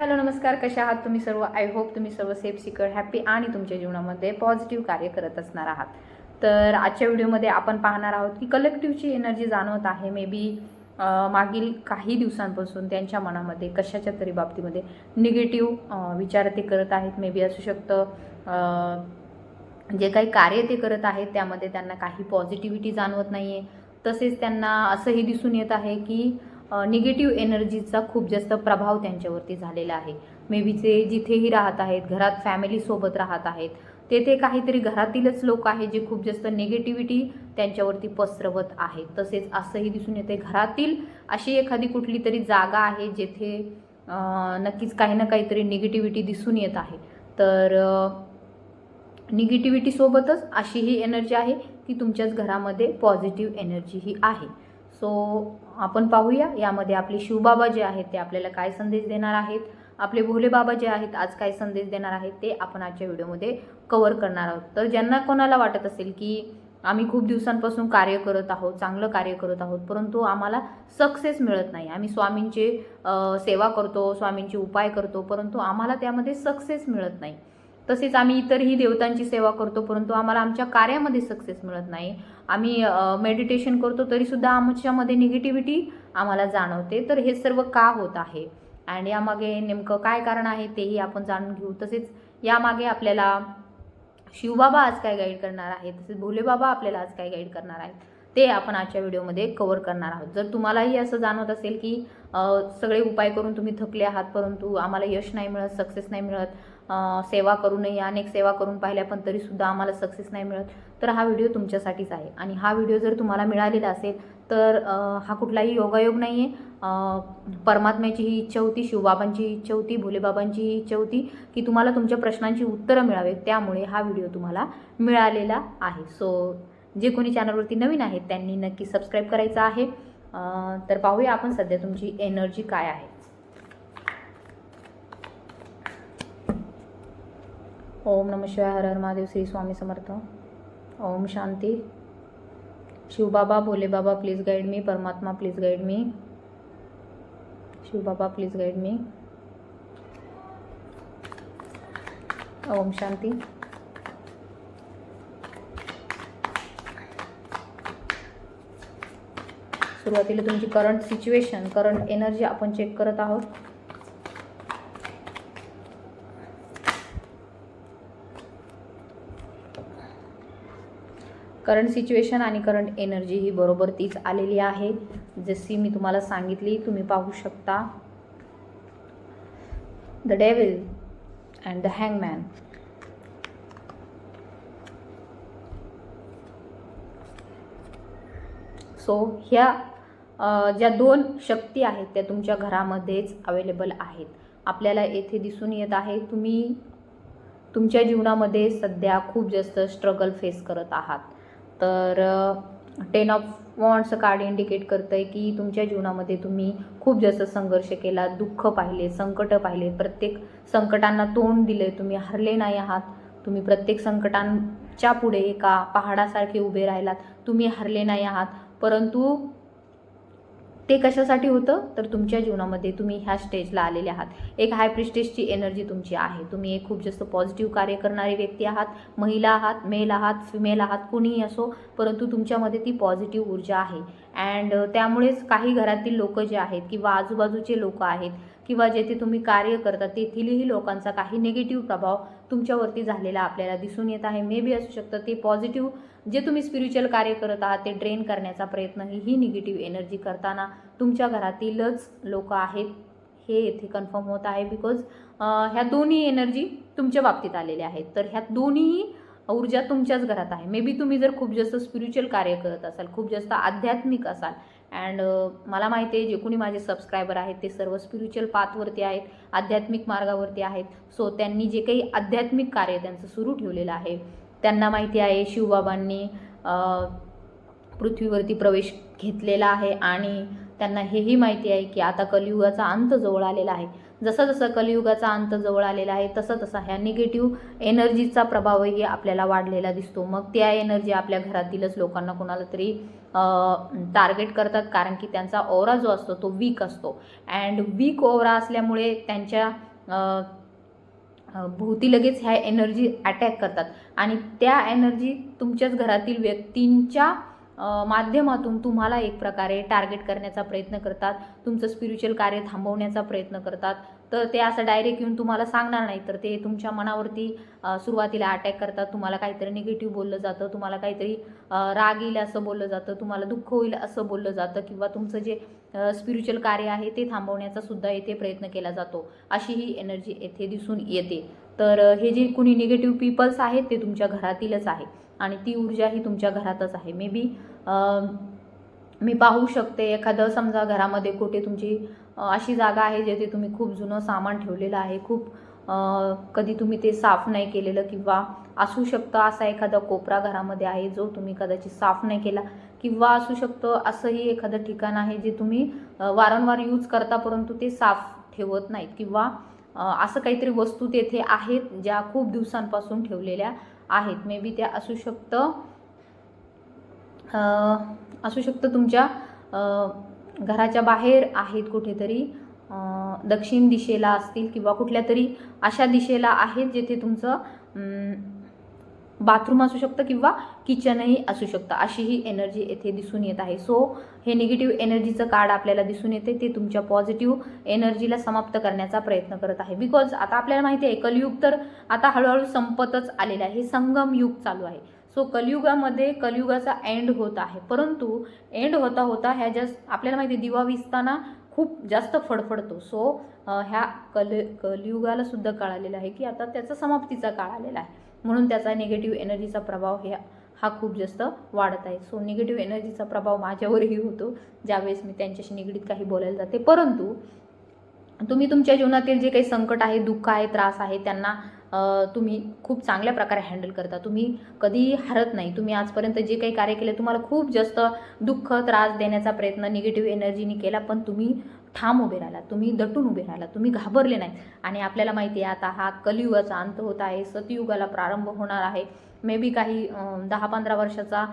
Hello नमस्कार. कशा आहात तुम्ही सर्व? आय होप तुम्ही सर्व सेफ सिक्युअर हॅपी आणि तुमच्या जीवनामध्ये पॉझिटिव्ह कार्य करत असणार आहात. तर आजच्या व्हिडिओमध्ये आपण पाहणार आहोत की कलेक्टिव्हची एनर्जी जाणवत आहे. मे बी मागील काही दिवसांपासून त्यांच्या मनामध्ये कशाच्या तरी बाबतीमध्ये निगेटिव्ह विचार ते करत आहेत. मे बी असू शकतं जे काही कार्य ते करत आहेत त्यामध्ये त्यांना काही पॉझिटिव्हिटी जाणवत नाही आहे तसेच त्यांना असंही दिसून येत आहे की निगेटिव्ह एनर्जीचा खूप जास्त प्रभाव त्यांच्यावरती झालेला आहे. मे बीचे जिथेही राहत आहेत घरात फॅमिलीसोबत राहत आहेत तेथे काहीतरी घरातीलच लोक आहेत जे खूप जास्त निगेटिव्हिटी त्यांच्यावरती पसरवत आहेत. तसेच असंही दिसून येते घरातील अशी एखादी कुठली तरी जागा आहे जेथे नक्कीच काही ना काहीतरी निगेटिव्हिटी दिसून येत आहे. तर निगेटिव्हिटीसोबतच अशी ही एनर्जी आहे की तुमच्याच घरामध्ये पॉझिटिव्ह एनर्जी ही आहे. सो आपण पाहूया यामध्ये आपले शिवबाबा जे आहेत ते आपल्याला काय संदेश देणार आहेत? आपले भोले बाबा जे आहेत आज काय संदेश देणार आहेत ते आपण आजच्या व्हिडिओमध्ये कवर करणार आहोत. तर ज्यांना कोणाला वाटत असेल की आम्ही खूप दिवसांपासून कार्य करत आहोत चांगलं कार्य करत आहोत परंतु आम्हाला सक्सेस मिळत नाही. आम्ही स्वामींचे सेवा करतो स्वामींचे उपाय करतो परंतु आम्हाला त्यामध्ये सक्सेस मिळत नाही. तसेच आम्ही इतरही देवतांची सेवा करतो परंतु आम्हाला आमच्या कार्यामध्ये सक्सेस मिळत नाही. आम्ही मेडिटेशन करतो तरीसुद्धा आमच्यामध्ये निगेटिव्हिटी आम्हाला जाणवते. तर हे सर्व का होत आहे? आणि यामागे नेमकं काय कारण आहे तेही आपण जाणून घेऊ. तसेच यामागे आपल्याला शिवबाबा आज काय गाईड करणार आहेत? तसेच भोलेबाबा आपल्याला आज काय गाईड करणार आहेत? ते आपण आजच्या व्हिडिओमध्ये कवर करणार आहोत. जर तुम्हालाही असं जाणवत असेल की सगळे उपाय करून तुम्ही थकले आहात परंतु आम्हाला यश नाही मिळत सक्सेस नाही मिळत सेवा करूनही अनेक सेवा करून पाहिल्या पण तरीसुद्धा आम्हाला सक्सेस नाही मिळत तर हा व्हिडिओ तुमच्यासाठीच आहे. आणि हा व्हिडिओ जर तुम्हाला मिळालेला असेल तर हा कुठलाही योगायोग नाही आहे परमात्म्याची ही इच्छा होती शिवबाबांची इच्छा होती भोलेबाबांची ही इच्छा होती की तुम्हाला तुमच्या प्रश्नांची उत्तरं मिळावेत त्यामुळे हा व्हिडिओ तुम्हाला मिळालेला आहे. सो जे कोणी चॅनलवरती नवीन आहेत त्यांनी नक्की सबस्क्राईब करायचं आहे. तर पाहूया आपण सध्या तुमची एनर्जी काय आहे. ओम नम शिवाय हर हर महादेव श्री स्वामी समर्थ. ओम शांती. Shivbaba Bholebaba please guide me परमात्मा please guide me Shivbaba please guide me ओम शांती. सुरुवातीला तुमची करंट सिच्युएशन करंट एनर्जी आपण चेक करत आहोत. करंट सिच्युएशन आणि करंट एनर्जी ही बरोबर तीच आलेली आहे. जशी मी तुम्हाला सांगितली तुम्ही पाहू शकता. The devil and the hangman so ह्या ज्या दोन शक्ती आहेत त्या तुमच्या घरामध्येच अवेलेबल आहेत. आपल्याला येथे दिसून येत आहे तुम्ही तुमच्या जीवनामध्ये सध्या खूप जास्त स्ट्रगल फेस करत आहात. तर ten of wands card indicate करतं आहे की तुमच्या जीवनामध्ये तुम्ही खूप जास्त संघर्ष केला दुःख पाहिले संकटं पाहिले. प्रत्येक संकटांना तोंड दिले तुम्ही हरले नाही आहात. तुम्ही प्रत्येक संकटांच्या पुढे एका पहाडासारखे उभे राहिलात. तुम्ही हरले नाही आहात. परंतु ते कशासाठी होतं? तर तुमच्या जीवनामध्ये तुम्ही ह्या स्टेजला आलेले आहात. एक हाय प्रिस्टेजची एनर्जी तुमची आहे. तुम्ही एक खूप जास्त पॉझिटिव्ह कार्य करणारी व्यक्ती आहात. महिला आहात मेल आहात फिमेल आहात कुणीही असो परंतु तुमच्यामध्ये ती पॉझिटिव्ह ऊर्जा आहे. अँड त्यामुळेच काही घरातील लोक जे आहेत किंवा आजूबाजूचे लोक आहेत किंवा जेथे तुम्ही कार्य करता तेथीलही लोकांचा काही निगेटिव्ह प्रभाव तुमच्यावरती झालेला आपल्याला दिसून येत आहे. मे बी असू शकतं ते पॉझिटिव्ह जे तुम्ही स्पिरिच्युअल कार्य करत आहात ते ड्रेन करण्याचा प्रयत्न ही ही निगेटिव्ह एनर्जी करताना तुमच्या घरातीलच लोक आहेत. हे येथे कन्फर्म होत आहे बिकॉज ह्या दोन्ही एनर्जी तुमच्या बाबतीत आलेल्या आहेत. तर ह्या दोन्ही ऊर्जा तुमच्याच घरात आहे. मे बी तुम्ही जर खूप जास्त स्पिरिच्युअल कार्य करत असाल खूप जास्त आध्यात्मिक असाल अँड uh, मला माहिती आहे जे कोणी माझे सबस्क्रायबर आहेत ते सर्व स्पिरिच्युअल पाथवरती आहेत आध्यात्मिक मार्गावरती आहेत. सो त्यांनी जे काही आध्यात्मिक कार्य त्यांचं सुरू ठेवलेलं आहे त्यांना माहिती आहे शिवबाबांनी पृथ्वीवरती प्रवेश घेतलेला आहे. आणि त्यांना हेही माहिती आहे की आता कलियुगाचा अंत जवळ आलेला आहे. जसं जसं कलियुगाचा अंत जवळ आलेला आहे तसं तसा ह्या निगेटिव्ह एनर्जीचा प्रभावही आपल्याला वाढलेला दिसतो. मग त्या एनर्जी आपल्या घरातीलच लोकांना कोणाला तरी टार्गेट करतात. कारण की त्यांचा ओरा जो असतो तो वीक असतो. अँड वीक ओवरा असल्यामुळे त्यांच्या भोवती लगेच ह्या एनर्जी अटॅक करतात. आणि त्या एनर्जी तुमच्याच घरातील व्यक्तींच्या माध्यमातून तुम्हाला एक प्रकारे टार्गेट करण्याचा प्रयत्न करतात तुमचं स्पिरिच्युअल कार्य थांबवण्याचा प्रयत्न करतात. तर ते असं डायरेक्ट येऊन तुम्हाला सांगणार नाही तर ते तुमच्या मनावरती सुरुवातीला अटॅक करतात. तुम्हाला काहीतरी निगेटिव्ह बोललं जातं तुम्हाला काहीतरी राग येईल असं बोललं जातं तुम्हाला दुःख होईल असं बोललं जातं किंवा तुमचं जे स्पिरिच्युअल कार्य आहे ते थांबवण्याचा सुद्धा येथे प्रयत्न केला जातो. अशी ही एनर्जी येथे दिसून येते. तर हे जे कुणी निगेटिव्ह पीपल्स आहेत ते तुमच्या घरातीलच आहे आणि ती ऊर्जा ही तुमच्या घरातच आहे. मे बी मी पाहू शकते एखादं समजा घरामध्ये कुठे तुमची अशी जागा आहे जेथे तुम्ही खूप जुनं सामान ठेवलेलं आहे खूप कधी तुम्ही ते साफ नाही केलेलं किंवा असू शकतं असा एखादा कोपरा घरामध्ये आहे जो तुम्ही कदाचित साफ नाही केला किंवा असू शकतं असंही एखादं ठिकाण आहे जे तुम्ही वारंवार यूज करता परंतु ते साफ ठेवत नाहीत किंवा असं काहीतरी वस्तू तेथे आहेत ज्या खूप दिवसांपासून ठेवलेल्या आहेत. मे बी त्या असू शकतं असू शकतं तुमच्या घराच्या बाहेर आहेत कुठेतरी दक्षिण दिशेला असतील किंवा कुठल्या तरी अशा दिशेला आहेत जेथे तुमचं बाथरूम असू शकतं किंवा किचनही असू शकतं. अशी ही एनर्जी येथे दिसून येत आहे. सो हे निगेटिव्ह एनर्जीचं कार्ड आपल्याला दिसून येते. ते तुमच्या पॉझिटिव्ह एनर्जीला समाप्त करण्याचा प्रयत्न करत आहे. बिकॉज आता आपल्याला माहिती आहे कलयुग तर आता हळूहळू संपतच आलेलं आहे. हे संगम युग चालू आहे. सो कलियुगामध्ये कलियुगाचा एंड होत आहे. परंतु एंड होता होता ह्या जस्ट आपल्याला माहिती आहे दिवा विसताना खूप जास्त फडफडतो. सो ह्या कल कलियुगाला सुद्धा काळ आलेला आहे की आता त्याचा समाप्तीचा काळ आलेला आहे. म्हणून त्याचा निगेटिव्ह एनर्जीचा प्रभाव हे हा खूप जास्त वाढत आहे. सो निगेटिव्ह एनर्जीचा प्रभाव माझ्यावरही होतो. ज्यावेळेस मी त्यांच्याशी निगडीत काही बोलायला जाते. परंतु तुम्ही तुमच्या जीवनातील जे काही संकट आहे दुःख आहे त्रास आहे त्यांना तुम्ही खूप चांगल्या प्रकारे हँडल करता. तुम्ही कधीही हरत नाही. तुम्ही आजपर्यंत जे काही कार्य केले तुम्हाला खूप जास्त दुःख त्रास देण्याचा प्रयत्न निगेटिव्ह एनर्जीने केला पण तुम्ही ठाम उभे राहिला तुम्ही दटून उभे राहिला तुम्ही घाबरले नाही आणि आपल्याला माहिती आहे आता हा कलियुगाचा अंत होत आहे सतयुगाला प्रारंभ होणार आहे. मे बी काही दहा पंधरा वर्षाचा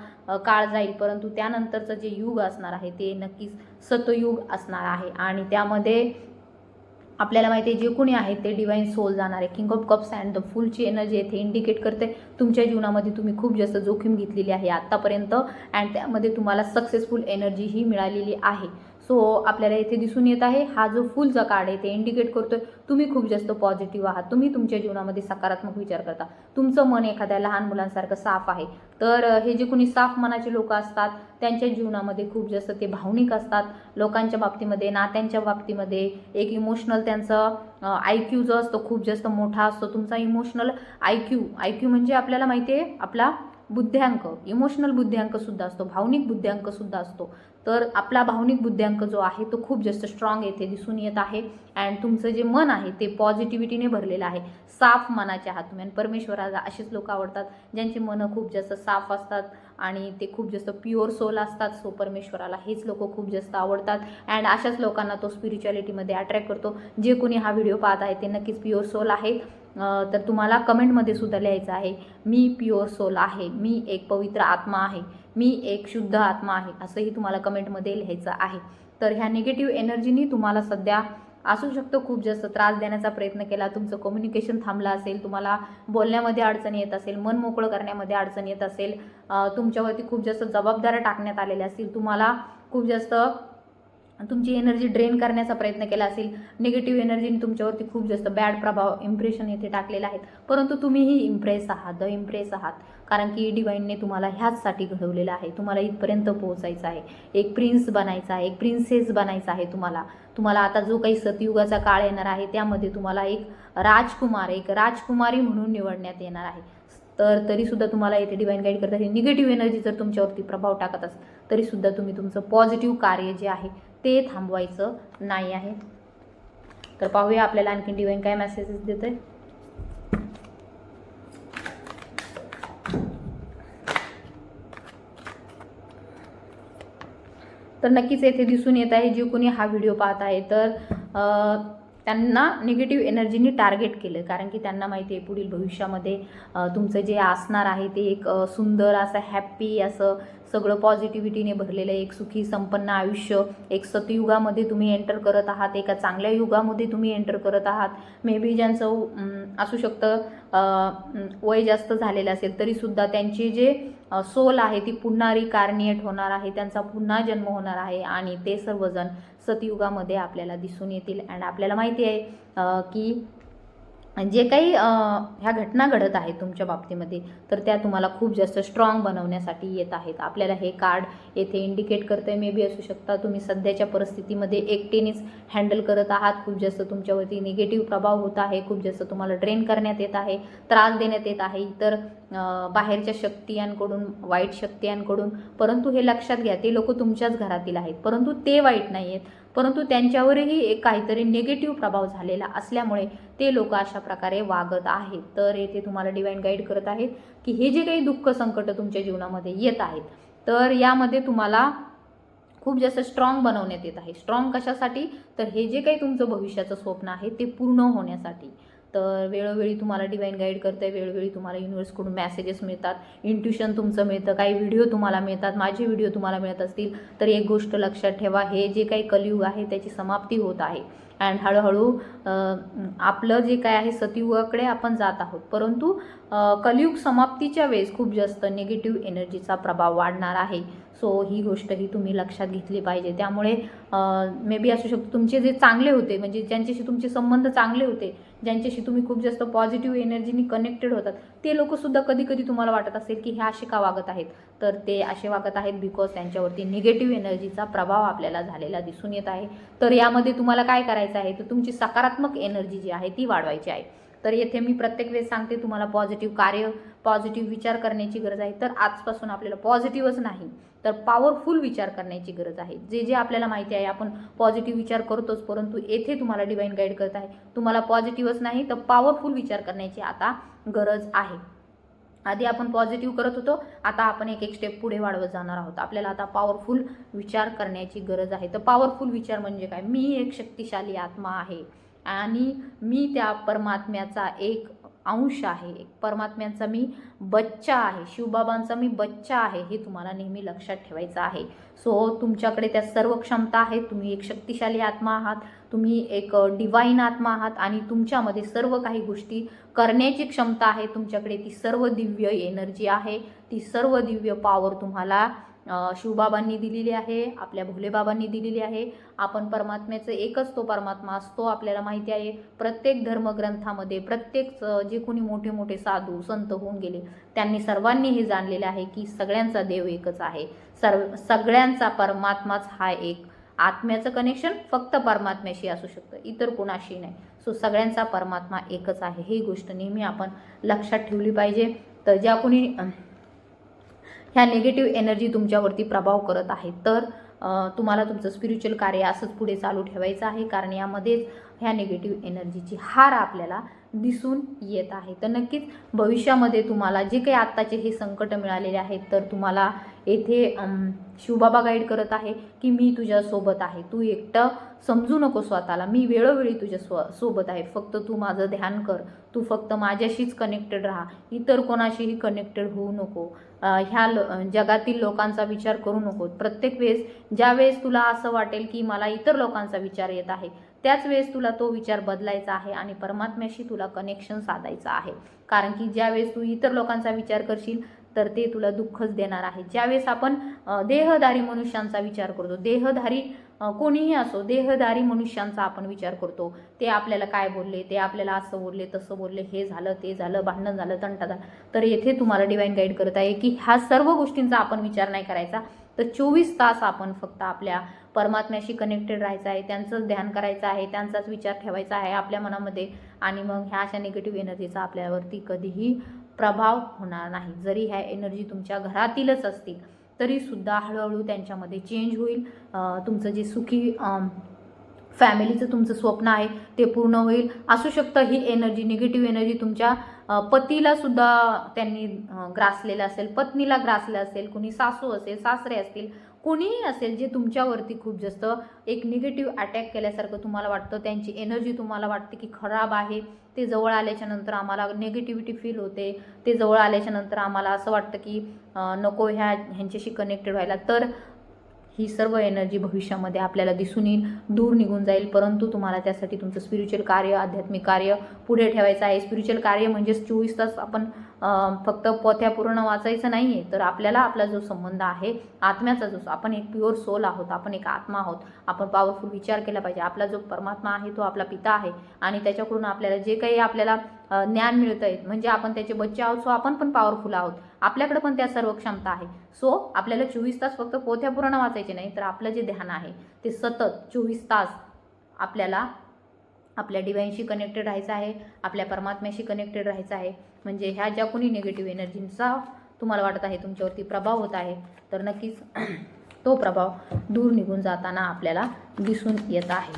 काळ जाईल परंतु त्यानंतरचं जे युग असणार आहे ते नक्कीच सतयुग असणार आहे. आणि त्यामध्ये आपल्याला माहिती आहे जे कोणी आहेत ते डिवाईन सोल जाणार आहे. King of cups and the फुलची energy येथे इंडिकेट करते. तुमच्या जीवनामध्ये तुम्ही खूप जास्त जोखीम घेतलेली आहे आत्तापर्यंत अँड त्यामध्ये तुम्हाला सक्सेसफुल एनर्जी ही मिळालेली आहे. सो आपल्याला इथे दिसून येत आहे हा जो फुलचा कार्ड आहे ते इंडिकेट करतोय तुम्ही खूप जास्त पॉझिटिव्ह आहात तुम्ही तुमच्या जीवनामध्ये सकारात्मक विचार करता. तुमचं मन एखाद्या लहान मुलांसारखं साफ आहे तर हे जे कोणी साफ मनाचे लोक असतात त्यांच्या जीवनामध्ये खूप जास्त ते भावनिक असतात. लोकांच्या बाबतीमध्ये नात्यांच्या बाबतीमध्ये एक इमोशनल त्यांचं आय क्यू जो असतो खूप जास्त मोठा असतो. तुमचा emotional I Q I Q म्हणजे आपल्याला माहिती आहे आपला बुद्ध्यांक इमोशनल बुद्ध्यांक सुद्धा असतो भावनिक बुद्ध्यांक सुद्धा असतो. तर आपला भावनिक बुद्ध्यांक जो आहे तो खूप जास्त स्ट्रॉंग येथे दिसून येत आहे. अँड तुमचं जे मन आहे ते पॉझिटिव्हिटीने भरलेलं आहे. साफ मनाचे आहात तुम्ही. आणि परमेश्वराला असेच लोक आवडतात ज्यांची मनं खूप जास्त साफ असतात आणि ते खूप जास्त प्युअर सोल असतात. सो परमेश्वराला हेच लोक खूप जास्त आवडतात. अँड अशाच लोकांना तो स्पिरिच्युअलिटीमध्ये अट्रॅक्ट करतो. जे कोणी हा व्हिडिओ पाहत आहे ते नक्कीच प्युअर सोल आहेत. तर तुम्हाला कमेंटमध्ये सुद्धा लिहायचं आहे मी प्युअर सोल आहे मी एक पवित्र आत्मा आहे मी एक शुद्ध आत्मा आहे असंही तुम्हाला कमेंटमध्ये लिहायचं आहे. तर ह्या निगेटिव्ह एनर्जीनी तुम्हाला सध्या असू शकतं खूप जास्त त्रास देण्याचा प्रयत्न केला तुमचं कम्युनिकेशन थांबलं असेल तुम्हाला बोलण्यामध्ये अडचण येत असेल मन मोकळं करण्यामध्ये अडचण येत असेल तुमच्यावरती खूप जास्त जबाबदाऱ्या टाकण्यात आलेल्या असतील तुम्हाला खूप जास्त तुमची एनर्जी ड्रेन करण्याचा प्रयत्न केला असेल निगेटिव्ह एनर्जीने तुमच्यावरती खूप जास्त बॅड प्रभाव इम्प्रेशन येथे टाकलेला आहेत. परंतु तुम्हीही इम्प्रेस आहात द इम्प्रेस आहात. कारण की डिवाईनने तुम्हाला ह्याचसाठी घडवलेलं आहे. तुम्हाला इथपर्यंत पोहोचायचं आहे. एक प्रिन्स बनायचा आहे एक प्रिन्सेस बनायचा आहे तुम्हाला. तुम्हाला आता जो काही सतयुगाचा काळ येणार आहे त्यामध्ये तुम्हाला एक राजकुमार एक राजकुमारी म्हणून निवडण्यात येणार आहे. तर तरीसुद्धा तुम्हाला येथे डिवाईन गाईड करतात. निगेटिव्ह एनर्जी जर तुमच्यावरती प्रभाव टाकत असेल तरीसुद्धा तुम्ही तुमचं पॉझिटिव्ह कार्य जे आहे ते थांबवायचं नाही आहे. तर पाहूया आपल्याला आणखी डिवाईन काय मेसेजेस देत आहे तर नक्कीच येथे दिसून येत आहे जे कोणी हा व्हिडिओ पाहत आहे तर त्यांना निगेटिव्ह एनर्जीनी टार्गेट केलं. कारण की त्यांना माहिती आहे पुढील भविष्यामध्ये तुमचं जे असणार आहे ते एक सुंदर असं हॅप्पी असं सगळं पॉझिटिव्हिटीने भरलेलं एक सुखी संपन्न आयुष्य एक सतयुगामध्ये तुम्ही एंटर करत आहात एका चांगल्या युगामध्ये तुम्ही एंटर करत आहात. मे बी ज्यांचं असू शकतं वय जास्त झालेलं असेल तरीसुद्धा त्यांची जे सोल आहे ती पुन्हा रिकार्निएट होणार आहे. त्यांचा पुन्हा जन्म होणार आहे आणि ते सर्वजण सतयुगामध्ये आपल्याला दिसून येतील. अँड आपल्याला माहिती आहे की जे काही ह्या घटना घडत आहेत तुमच्या बाबतीमध्ये तर त्या तुम्हाला खूप जास्त स्ट्रॉंग बनवण्यासाठी येत आहेत. आपल्याला हे कार्ड येथे इंडिकेट करतंय मे बी असू शकता तुम्ही सध्याच्या परिस्थितीमध्ये एकटेनेच हँडल करत आहात. खूप जास्त तुमच्यावरती निगेटिव्ह प्रभाव होत आहे. खूप जास्त तुम्हाला ड्रेन करण्यात येत आहे त्रास देण्यात येत आहे. इतर बाहेरच्या शक्तीयांकडून वाईट शक्तीयांकडून परंतु हे लक्षात घ्या ते लोक तुमच्याच घरातील आहेत. परंतु ते वाईट नाही आहेत परंतु त्यांच्यावरही एक काहीतरी निगेटिव्ह प्रभाव झालेला असल्यामुळे ते लोक अशा प्रकारे वागत आहेत. तर येथे तुम्हाला डिवाईन गाईड करत आहेत की हे जे काही दुःख संकट तुमच्या जीवनामध्ये येत आहेत तर यामध्ये तुम्हाला खूप जास्त स्ट्रॉंग बनवण्यात येत आहे. स्ट्रॉंग कशासाठी? तर हे जे काही तुमचं भविष्याचं स्वप्न आहे ते पूर्ण होण्यासाठी. तर वेळोवेळी तुम्हाला डिवाईन गाईड करते वेळोवेळी तुम्हाला युनिवर्सकडून मॅसेजेस मिळतात. इंट्युशन तुमचं मिळतं काही व्हिडिओ तुम्हाला मिळतात माझे व्हिडिओ तुम्हाला मिळत असतील तर एक गोष्ट लक्षात ठेवा हे जे काही कलियुग आहे त्याची समाप्ती होत आहे. अँड हळूहळू आपलं जे काय आहे सतयुगाकडे आपण जात आहोत. परंतु कलियुग समाप्तीच्या वेळेस खूप जास्त निगेटिव्ह एनर्जीचा प्रभाव वाढणार आहे. सो ही गोष्ट ही तुम्ही लक्षात घेतली पाहिजे. त्यामुळे मे बी असू शकतो तुमचे जे चांगले होते म्हणजे ज्यांच्याशी तुमचे संबंध चांगले होते ज्यांच्याशी तुम्ही खूप जास्त पॉझिटिव्ह एनर्जीनी कनेक्टेड होतात ते लोकसुद्धा कधी कधी तुम्हाला वाटत असेल की हे असे का वागत आहेत? तर ते असे वागत आहेत बिकॉज त्यांच्यावरती निगेटिव्ह एनर्जीचा प्रभाव आपल्याला झालेला दिसून येत आहे. तर यामध्ये तुम्हाला काय करायचं आहे? तर तुमची सकारात्मक एनर्जी जी आहे ती वाढवायची आहे. तर येथे मी प्रत्येक वेळेस सांगते तुम्हाला पॉझिटिव्ह कार्य पॉझिटिव्ह विचार करण्याची गरज आहे. तर आजपासून आपल्याला पॉझिटिव्हच नाही तर पॉवरफुल विचार करण्याची गरज आहे. जे जे आपल्याला माहिती आहे आपण पॉझिटिव्ह विचार करतोच परंतु येथे तुम्हाला डिवाईन गाईड करत आहे. तुम्हाला पॉझिटिव्हच नाही तर पॉवरफुल विचार करण्याची आता गरज आहे. आधी आपण पॉझिटिव्ह करत होतो आता आपण एक एक स्टेप पुढे वाढवत जाणार आहोत. आपल्याला आता पॉवरफुल विचार करण्याची गरज आहे. तर पॉवरफुल विचार म्हणजे काय? मी एक शक्तिशाली आत्मा आहे. आणि मी त्या परमात्म्याचा एक अंश आहे. एक परमात्म्याचा मी बच्चा आहे. शिवबाबांचा मी बच्चा आहे हे तुम्हाला नेहमी लक्षात ठेवायचं आहे. सो तुमच्याकडे त्या सर्व क्षमता आहेत तुम्ही एक शक्तिशाली आत्मा आहात. तुम्ही एक डिवाईन आत्मा आहात आणि तुमच्यामध्ये सर्व काही गोष्टी करण्याची क्षमता आहे. तुमच्याकडे ती सर्व दिव्य एनर्जी आहे. ती सर्व दिव्य पॉवर तुम्हाला शिवबाबांनी दिलेली आहे आपल्या भोलेबाबांनी दिलेली आहे. आपण परमात्म्याचं एकच तो परमात्मा असतो आपल्याला माहिती आहे. प्रत्येक धर्मग्रंथामध्ये प्रत्येक जे कोणी मोठे मोठे साधू संत होऊन गेले त्यांनी सर्वांनी हे जाणलेले आहे की सगळ्यांचा देव एकच आहे. सर्व सगळ्यांचा परमात्माच हा एक. आत्म्याचं कनेक्शन फक्त परमात्म्याशी असू शकतं इतर कोणाशी नाही. सो सगळ्यांचा परमात्मा एकच आहे. ही गोष्ट नेहमी आपण लक्षात ठेवली पाहिजे. तर ज्या कोणी ह्या निगेटिव्ह एनर्जी तुमच्यावरती प्रभाव करत आहे. तर तुम्हाला तुमचं स्पिरिच्युअल कार्य असंच पुढे चालू ठेवायचं आहे. कारण यामध्येच ह्या निगेटिव्ह एनर्जीची हार आपल्याला दिसून येत आहे. तर नक्कीच भविष्यामध्ये तुम्हाला जे काही आत्ताचे हे संकट मिळालेले आहेत तर तुम्हाला येथे शिवबाबा गाईड करत आहे की मी तुझ्यासोबत आहे. तू एकटं समजू नको स्वतःला. मी वेळोवेळी तुझ्या स्व सोबत आहे. फक्त तू माझं ध्यान कर. तू फक्त माझ्याशीच कनेक्टेड राहा. इतर कोणाशीही कनेक्टेड होऊ नको. ह्या लो जगातील लोकांचा विचार करू नको प्रत्येक वेळेस ज्या वेळेस तुला असं वाटेल की मला इतर लोकांचा विचार येत आहे त्याच वेळेस तुला तो विचार बदलायचा आहे आणि परमात्म्याशी तुला कनेक्शन साधायचं आहे. कारण की ज्या वेळेस तू इतर लोकांचा विचार करशील तर ते तुला दुःखच देणार आहे. ज्यावेळेस आपण देहधारी मनुष्यांचा विचार करतो देहधारी कोणीही असो देहधारी मनुष्यांचा आपण विचार करतो ते आपल्याला काय बोलले ते आपल्याला असं बोलले तसं बोलले हे झालं ते झालं भांडण झालं तंटा झालं तर येथे तुम्हाला डिवाईन गाईड करत आहे की ह्या सर्व गोष्टींचा आपण विचार नाही करायचा. तर चोवीस तास आपण फक्त आपल्या परमात्म्याशी कनेक्टेड राहायचं आहे त्यांचंच ध्यान करायचं आहे त्यांचाच विचार ठेवायचा आहे आपल्या मनामध्ये आणि मग ह्या अशा निगेटिव्ह एनर्जीचा आपल्यावरती कधीही प्रभाव होणार नाही. जरी ह्या एनर्जी तुमच्या घरातीलच असतील तरीसुद्धा हळूहळू त्यांच्यामध्ये चेंज होईल. तुमचं जे सुखी फॅमिलीचं तुमचं स्वप्न आहे ते पूर्ण होईल. असू शकतं ही एनर्जी निगेटिव्ह एनर्जी तुमच्या पतीला सुद्धा त्यांनी ग्रासलेलं असेल पत्नीला ग्रासलं असेल कुणी सासू असेल सासरे असतील कोणीही असेल जे तुमच्यावरती खूप जास्त एक निगेटिव्ह अटॅक केल्यासारखं तुम्हाला वाटतं त्यांची एनर्जी तुम्हाला वाटते की खराब आहे ते जवळ आल्याच्यानंतर आम्हाला निगेटिव्हिटी फील होते ते जवळ आल्याच्यानंतर आम्हाला असं वाटतं की नको ह्या ह्यांच्याशी कनेक्टेड व्हायला. तर ही सर्व एनर्जी भविष्यामध्ये आपल्याला दिसून येईल दूर निघून जाईल. परंतु तुम्हाला त्यासाठी तुमचं स्पिरिच्युअल कार्य आध्यात्मिक कार्य पुढे ठेवायचं आहे. स्पिरिच्युअल कार्य म्हणजेच चोवीस तास आपण फक्त पोथ्या पूर्ण वाचायचं नाही आहे तर आपल्याला आपला जो संबंध आहे आत्म्याचा जो आपण एक प्युअर सोल आहोत आपण एक आत्मा आहोत. आपण पॉवरफुल विचार केला पाहिजे. आपला जो परमात्मा आहे तो आपला पिता आहे. आणि त्याच्याकडून आपल्याला जे काही आपल्याला ज्ञान मिळत आहे म्हणजे आपण त्याचे बच्चे आहोत सो आपण पण पॉवरफुल आहोत. आपल्याकडे पण त्या सर्व क्षमता आहे. सो आपल्याला चोवीस तास फक्त पोथ्या पूर्ण वाचायचे नाही तर आपलं जे ध्यान आहे ते सतत चोवीस तास आपल्याला आपल्या डिवाईनशी कनेक्टेड राहायचं आहे आपल्या परमात्म्याशी कनेक्टेड राहायचं आहे. म्हणजे ह्या ज्या कोणी निगेटिव्ह एनर्जींचा तुम्हाला वाटत आहे तुमच्यावरती प्रभाव होत आहे तर नक्कीच तो प्रभाव दूर निघून जाताना आपल्याला दिसून येत आहे.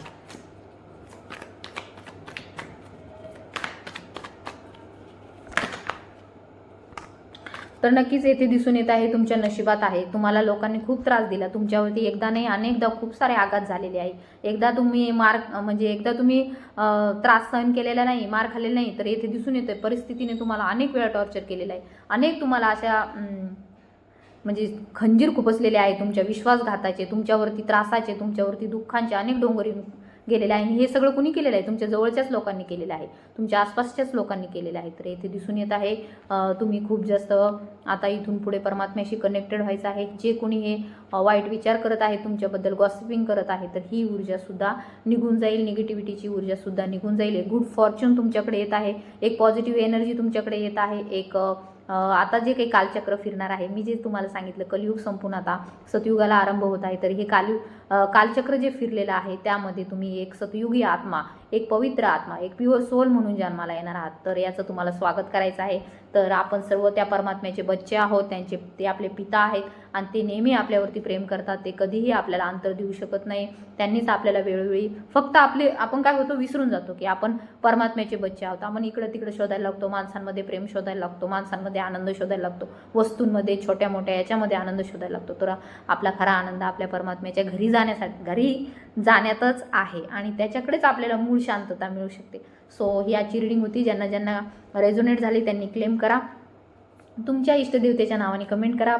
तर नक्कीच येथे दिसून येत आहे तुमच्या नशिबात आहे. तुम्हाला लोकांनी खूप त्रास दिला. तुमच्यावरती एकदा नाही अनेकदा खूप सारे आघात झालेले आहे एकदा तुम्ही मार म्हणजे एकदा तुम्ही त्रास सहन केलेला नाही मार खाल्लेला नाही तर येथे दिसून येतं परिस्थितीने तुम्हाला अनेक वेळा टॉर्चर केलेलं आहे. अनेक तुम्हाला अशा म्हणजे खंजीर खुपसलेले आहे तुमच्या विश्वासघाताचे तुमच्यावरती त्रासाचे तुमच्यावरती दुःखांचे अनेक डोंगरी गेलेलं आहे. आणि हे सगळं कुणी केलेलं आहे? तुमच्या जवळच्याच लोकांनी केलेलं आहे. तुमच्या आसपासच्याच लोकांनी केलेलं आहे. तर येथे दिसून येत आहे तुम्ही खूप जास्त आता इथून पुढे परमात्म्याशी कनेक्टेड व्हायचं आहे. जे कोणी हे वाईट विचार करत आहे तुमच्याबद्दल गॉसिपिंग करत आहे तर ही ऊर्जासुद्धा निघून जाईल. निगेटिव्हिटीची ऊर्जासुद्धा निघून जाईल. एक गुड फॉर्च्यून तुमच्याकडे येत आहे. एक पॉझिटिव्ह एनर्जी तुमच्याकडे येत आहे. एक आता जे काही कालचक्र फिरणार आहे मी जे तुम्हाला सांगितलं कलियुग संपून आता सतयुगाला आरंभ होत आहे तर हे कालयुग कालचक्र जे फिरलेलं आहे त्यामध्ये तुम्ही एक सतयुगी आत्मा एक पवित्र आत्मा एक प्युअर सोल म्हणून जन्माला येणार आहात. तर याचं तुम्हाला स्वागत करायचं आहे. तर आपण सर्व त्या परमात्म्याचे बच्चे आहोत त्यांचे ते आपले पिता आहेत आणि ते नेहमी आपल्यावरती प्रेम करतात. ते कधीही आपल्याला अंतर देऊ शकत नाही. त्यांनीच आपल्याला वेळोवेळी फक्त आपले आपण काय होतो विसरून जातो की आपण परमात्म्याचे बच्चे आहोत. आपण इकडं तिकडं शोधायला लागतो माणसांमध्ये प्रेम शोधायला लागतो माणसांमध्ये आनंद शोधायला लागतो वस्तूंमध्ये छोट्या मोठ्या याच्यामध्ये आनंद शोधायला लागतो. तर आपला खरा आनंद आपल्या परमात्म्याच्या घरी जा जाण्यासाठी घरी जाण्यातच आहे आणि त्याच्याकडेच आपल्याला मूळ शांतता मिळू शकते. सो ही आजची रिडिंग होती ज्यांना ज्यांना रेझोनेट झाली त्यांनी क्लेम करा. तुमच्या इष्टदेवतेच्या नावाने कमेंट करा.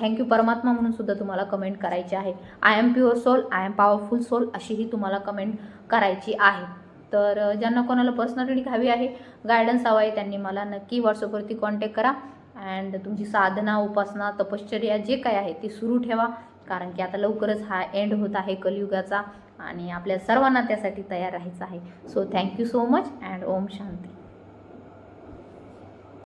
थँक्यू परमात्मा म्हणून सुद्धा तुम्हाला कमेंट करायची आहे. I am pure soul I am powerful soul अशीही तुम्हाला कमेंट करायची आहे. तर ज्यांना कोणाला पर्सनल रिडिंग हवी आहे गायडन्स हवा आहे त्यांनी मला नक्की व्हॉट्सअपवरती कॉन्टॅक्ट करा. अँड तुमची साधना उपासना तपश्चर्या जे काय आहे ते सुरू ठेवा. कारण की आता लवकरच हा एंड होत आहे कलियुगाचा आणि आपल्या सर्वांना त्यासाठी तयार राहायचं आहे. So thank you so much and Om Shanti.